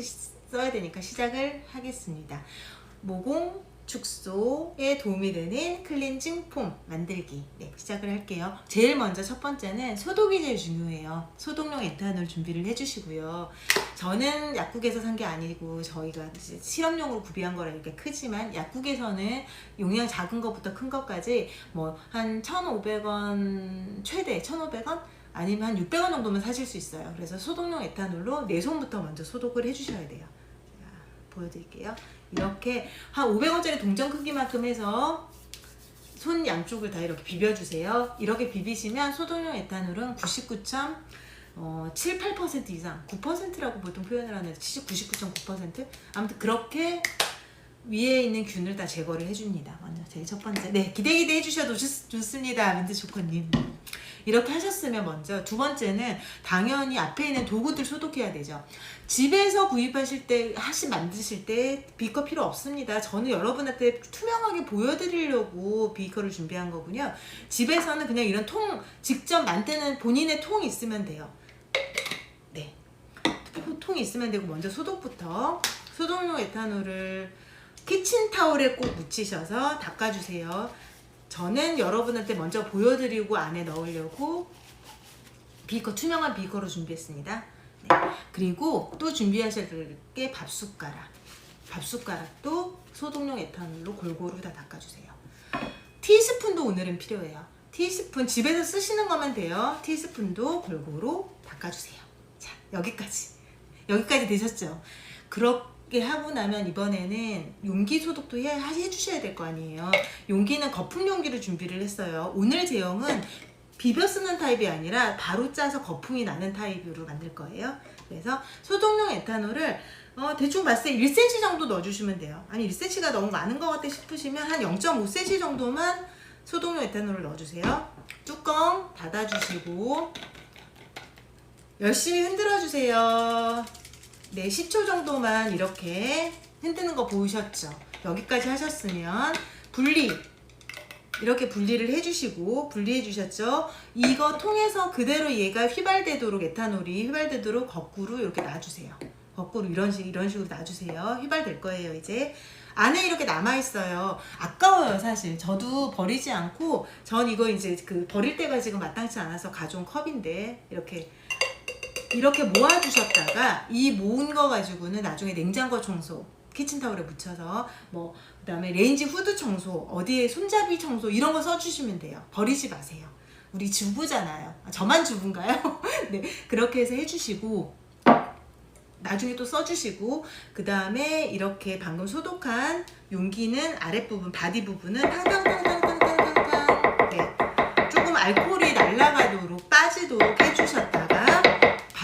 시- 써야 되니까 시작을 하겠습니다. 모공 축소에 도움이 되는 클렌징 폼 만들기 네, 시작을 할게요. 제일 먼저 첫 번째는 소독이 제일 중요해요. 소독용 에탄올 준비를 해주시고요. 저는 약국에서 산 게 아니고 저희가 실험용으로 구비한 거라 이렇게 크지만 약국에서는 용량 작은 것부터 큰 것까지 뭐 한 1,500원 최대 1,500원 아니면 한 600원 정도면 사실 수 있어요. 그래서 소독용 에탄올로 내 손부터 먼저 소독을 해주셔야 돼요. 자, 보여드릴게요. 이렇게 한 500원짜리 동전 크기만큼 해서 손 양쪽을 다 이렇게 비벼주세요. 이렇게 비비시면 소독용 에탄올은 99점 어, 7, 8% 이상, 9%라고 보통 표현을 하는데 99.9% 아무튼 그렇게 위에 있는 균을 다 제거를 해줍니다. 먼저 제일 첫 번째, 네 기대 기대 해주셔도 좋, 좋습니다, 민트 조커님. 이렇게 하셨으면 먼저 두 번째는 당연히 앞에 있는 도구들 소독해야 되죠. 집에서 구입하실 때 하시 만드실 때 비커 필요 없습니다. 저는 여러분한테 투명하게 보여드리려고 비커를 준비한 거군요. 집에서는 그냥 이런 통 직접 만드는 본인의 통이 있으면 돼요. 네, 통이 있으면 되고 먼저 소독부터 소독용 에탄올을 키친 타올에 꼭 묻히셔서 닦아주세요. 저는 여러분한테 먼저 보여드리고 안에 넣으려고 비커 투명한 비커로 준비했습니다. 네. 그리고 또 준비하실 게 밥숟가락. 밥숟가락도 소독용 에탄올로 골고루 다 닦아주세요. 티스푼도 오늘은 필요해요. 티스푼 집에서 쓰시는 거면 돼요. 티스푼도 골고루 닦아주세요. 자 여기까지 여기까지 되셨죠? 그렇게 하고 나면 이번에는 용기 소독도 해, 해주셔야 될 거 아니에요. 용기는 거품 용기를 준비를 했어요. 오늘 제형은 비벼 쓰는 타입이 아니라 바로 짜서 거품이 나는 타입으로 만들 거예요. 그래서 소독용 에탄올을 어, 대충 봤을 때 1cm 정도 넣어주시면 돼요. 아니 1cm가 너무 많은 것 같아 싶으시면 한 0.5cm 정도만 소독용 에탄올을 넣어주세요. 뚜껑 닫아주시고 열심히 흔들어 주세요. 네, 10초 정도만 이렇게 흔드는 거 보이셨죠? 여기까지 하셨으면 분리 이렇게 분리를 해주시고 분리해 주셨죠? 이거 통해서 그대로 얘가 휘발되도록 에탄올이 휘발되도록 거꾸로 이렇게 놔주세요. 거꾸로 이런 식 이런 식으로 놔주세요. 휘발될 거예요 이제. 안에 이렇게 남아 있어요. 아까워요 사실. 저도 버리지 않고 전 이거 이제 그 버릴 때가 지금 마땅치 않아서 가져온 컵인데 이렇게 이렇게 모아주셨다가 이 모은 거 가지고는 나중에 냉장고 청소 키친타올에 묻혀서 뭐 그다음에 레인지 후드 청소 어디에 손잡이 청소 이런 거 써주시면 돼요. 버리지 마세요. 우리 주부잖아요. 아, 저만 주부인가요? 네 그렇게 해서 해주시고 나중에 또 써주시고 그 다음에 이렇게 방금 소독한 용기는 아랫부분 바디 부분은 탕탕탕탕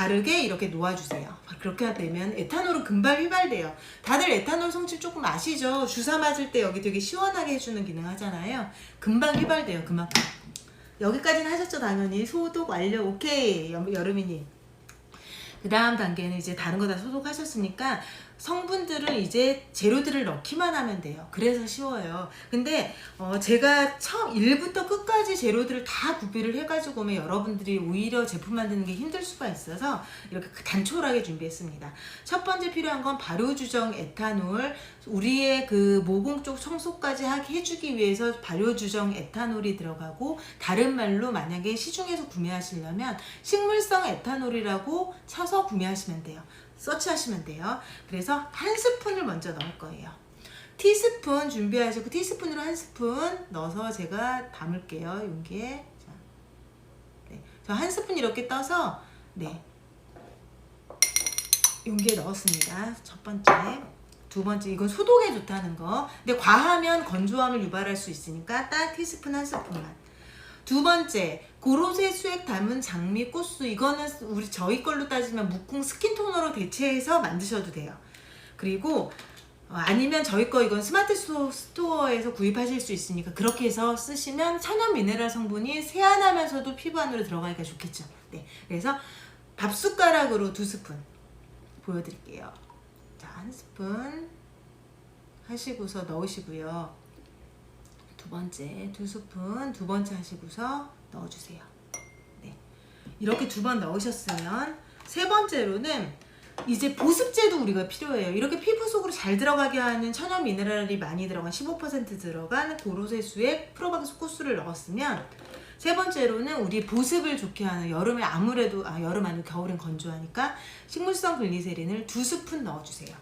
바르게 이렇게 놓아주세요. 그렇게 되면 에탄올은 금방 휘발돼요. 다들 에탄올 성질 조금 아시죠? 주사 맞을 때 여기 되게 시원하게 해주는 기능 하잖아요. 금방 휘발돼요. 그만큼. 여기까지는 하셨죠 당연히 소독 완료 오케이 여- 여름이님 그 다음 단계는 이제 다른 거 다 소독하셨으니까 성분들을 이제 재료들을 넣기만 하면 돼요. 그래서 쉬워요. 근데 어 제가 처음 1부터 끝까지 재료들을 다 구비를 해가지고 오면 여러분들이 오히려 제품 만드는 게 힘들 수가 있어서 이렇게 단촐하게 준비했습니다. 첫 번째 필요한 건 발효주정 에탄올, 우리의 그 모공 쪽 청소까지 해주기 위해서 발효주정 에탄올이 들어가고 다른 말로 만약에 시중에서 구매하시려면 식물성 에탄올이라고 쳐서 구매하시면 돼요. 서치하시면 돼요. 그래서 한 스푼을 먼저 넣을 거예요. 티스푼 준비하시고 티스푼으로 한 스푼 넣어서 제가 담을게요. 용기에. 자. 네. 저한 스푼 이렇게 떠서 네. 용기에 넣었습니다. 첫 번째. 두 번째 이건 소독에 좋다는 거. 근데 과하면 건조함을 유발할 수 있으니까 딱 티스푼 한 스푼만. 두 번째 고로쇠 수액 담은 장미 꽃수 이거는 우리 저희 걸로 따지면 묵궁 스킨 토너로 대체해서 만드셔도 돼요. 그리고 어, 아니면 저희 거 이건 스마트 스토- 스토어에서 구입하실 수 있으니까 그렇게 해서 쓰시면 천연 미네랄 성분이 세안하면서도 피부 안으로 들어가니까 좋겠죠. 네, 그래서 밥 숟가락으로 두 스푼 보여드릴게요. 자, 한 스푼 하시고서 넣으시고요. 두 번째 두 스푼 두 번째 하시고서 넣어주세요. 네, 이렇게 두 번 넣으셨으면 세 번째로는 이제 보습제도 우리가 필요해요. 이렇게 피부 속으로 잘 들어가게 하는 천연 미네랄이 많이 들어간 15% 들어간 고로쇠수에 프로박스코스를 넣었으면 세 번째로는 우리 보습을 좋게 하는 여름에 아무래도 아 여름 아니고 겨울엔 건조하니까 식물성 글리세린을 두 스푼 넣어주세요.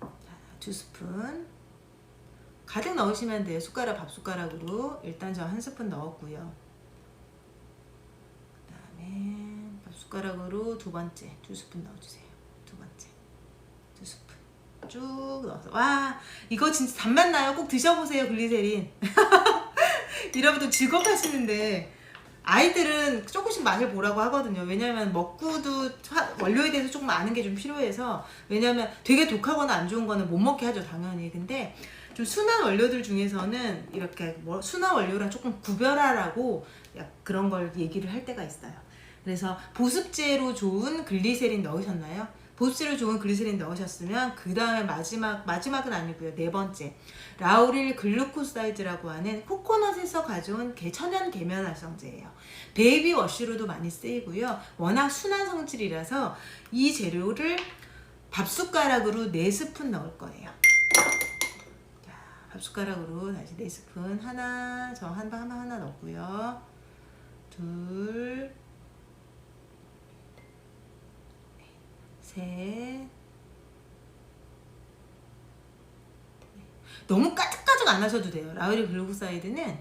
자, 두 스푼 가득 넣으시면 돼요. 숟가락 밥 숟가락으로 일단 저 한 스푼 넣었고요. 그 다음에 밥 숟가락으로 두 번째 두 스푼 넣어주세요. 두 번째 두 스푼 쭉 넣어서 와 이거 진짜 단맛 나요. 꼭 드셔보세요 글리세린. 여러분들 즐겁하시는데 아이들은 조금씩 맛을 보라고 하거든요. 왜냐면 먹고도 화- 원료에 대해서 조금 아는 게 좀 필요해서 왜냐면 되게 독하거나 안 좋은 거는 못 먹게 하죠 당연히. 근데 좀 순한 원료들 중에서는 이렇게 뭐 순한 원료랑 조금 구별하라고 약 그런 걸 얘기를 할 때가 있어요. 그래서 보습제로 좋은 글리세린 넣으셨나요? 보습제로 좋은 글리세린 넣으셨으면 그 다음에 마지막 마지막은 아니고요 네 번째 라우릴 글루코사이드라고 하는 코코넛에서 가져온 개- 천연 계면 활성제예요. 베이비 워시로도 많이 쓰이고요. 워낙 순한 성질이라서 이 재료를 밥 숟가락으로 네 스푼 넣을 거예요. 자, 밥 숟가락으로 다시 네 스푼 하나 저한방 하나 하나 넣고요. 둘, 셋. 너무 까득까득 안 하셔도 돼요. 라우리 글루코사이드는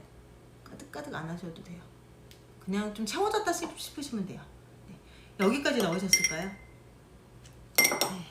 까득까득 안 하셔도 돼요. 그냥 좀 채워졌다 싶- 싶으시면 돼요. 네. 여기까지 넣으셨을까요? 네.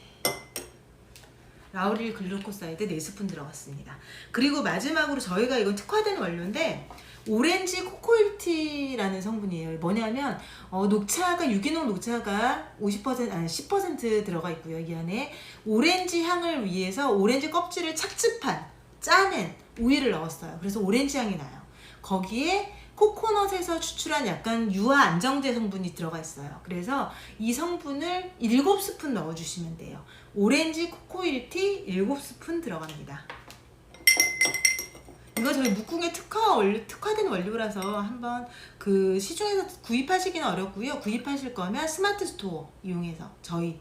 라우릴 글루코사이드 4스푼 들어갔습니다. 그리고 마지막으로 저희가 이건 특화된 원료인데 오렌지 코코일티라는 성분이에요. 뭐냐면 어, 녹차가 유기농 녹차가 50% 아니 10% 들어가 있고요. 이 안에 오렌지 향을 위해서 오렌지 껍질을 착즙한 짜낸 우유를 넣었어요. 그래서 오렌지 향이 나요. 거기에 코코넛에서 추출한 약간 유화 안정제 성분이 들어가 있어요. 그래서 이 성분을 7스푼 넣어주시면 돼요. 오렌지 코코일티 7스푼 들어갑니다. 이거 저희 묵궁의 특화 특화된 원료라서 한번 그 시중에서 구입하시기는 어렵고요. 구입하실 거면 스마트 스토어 이용해서 저희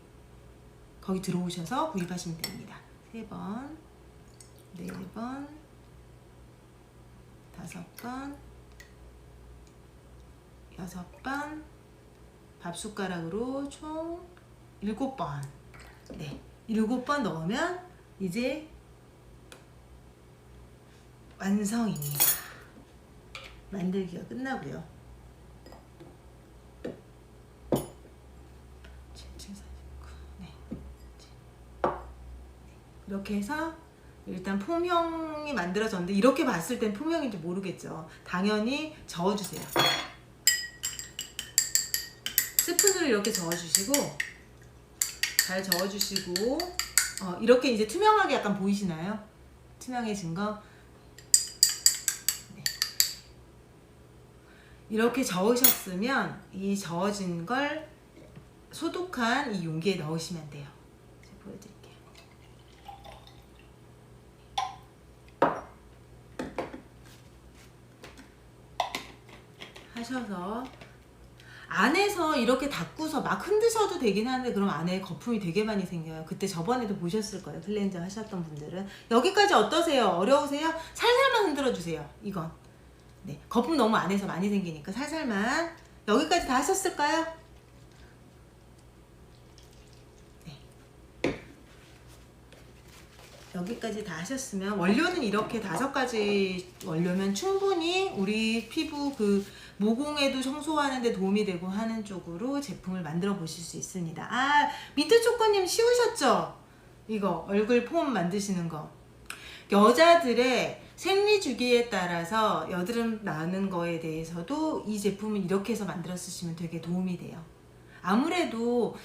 거기 들어오셔서 구입하시면 됩니다. 세 번, 네 번, 다섯 번, 여섯 번, 밥 숟가락으로 총 일곱 번. 네, 일곱 번 넣으면 이제 완성입니다. 만들기가 끝나고요. 7749. 네. 이렇게 해서 일단 폼형이 만들어졌는데 이렇게 봤을 땐 폼형인지 모르겠죠. 당연히 저어주세요. 스푼으로 이렇게 저어주시고 잘 저어주시고 어, 이렇게 이제 투명하게 약간 보이시나요? 투명해진 거. 네. 이렇게 저으셨으면 이 저어진 걸 소독한 이 용기에 넣으시면 돼요. 제가 보여드릴게요. 하셔서 안에서 이렇게 닦고서 막 흔드셔도 되긴 하는데 그럼 안에 거품이 되게 많이 생겨요. 그때 저번에도 보셨을 거예요. 클렌저 하셨던 분들은. 여기까지 어떠세요? 어려우세요? 살살만 흔들어 주세요. 이건. 네. 거품 너무 안에서 많이 생기니까 살살만. 여기까지 다 하셨을까요? 네. 여기까지 다 하셨으면 원료는 이렇게 다섯 가지 원료면 충분히 우리 피부 그 모공에도 청소하는데 도움이 되고 하는 쪽으로 제품을 만들어 보실 수 있습니다. 아 민트 초코님 쉬우셨죠? 이거 얼굴 폼 만드시는 거. 여자들의 생리 주기에 따라서 여드름 나는 거에 대해서도 이 제품을 이렇게 해서 만들어 쓰시면 되게 도움이 돼요. 아무래도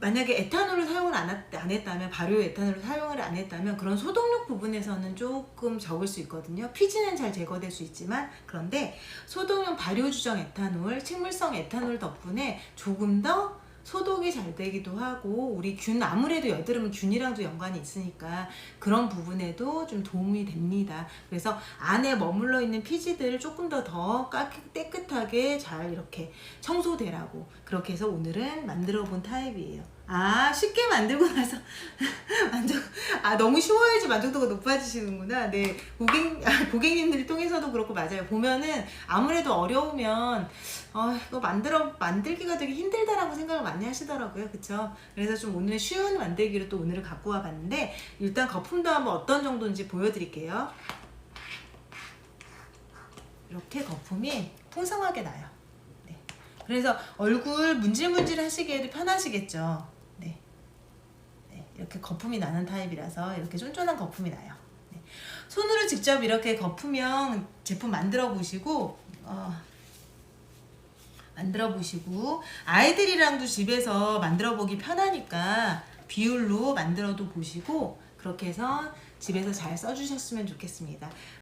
만약에 에탄올을 사용을 안, 했다면 발효 에탄올을 사용을 안 했다면 그런 소독력 부분에서는 조금 적을 수 있거든요. 피지는 잘 제거될 수 있지만 그런데 소독용 발효 주정 에탄올, 식물성 에탄올 덕분에 조금 더 소독이 잘 되기도 하고 우리 균 아무래도 여드름은 균이랑도 연관이 있으니까 그런 부분에도 좀 도움이 됩니다. 그래서 안에 머물러 있는 피지들을 조금 더 더 깨끗하게 잘 이렇게 청소되라고 그렇게 해서 오늘은 만들어 본 타입이에요. 아 쉽게 만들고 나서 만족 아 너무 쉬워야지 만족도가 높아지시는구나. 네 고객 아, 고객님들 통해서도 그렇고 맞아요. 보면은 아무래도 어려우면 어 이거 만들어 만들기가 되게 힘들다라고 생각을 많이 하시더라고요. 그쵸? 그래서 좀 오늘 쉬운 만들기로 또 오늘을 갖고 와봤는데 일단 거품도 한번 어떤 정도인지 보여드릴게요. 이렇게 거품이 풍성하게 나요. 네. 그래서 얼굴 문질문질 하시기에도 편하시겠죠. 이렇게 거품이 나는 타입이라서 이렇게 쫀쫀한 거품이 나요. 네. 손으로 직접 이렇게 거품형 제품 만들어 보시고 어, 만들어 보시고 아이들이랑도 집에서 만들어 보기 편하니까 비율로 만들어도 보시고 그렇게 해서 집에서 잘 써주셨으면 좋겠습니다.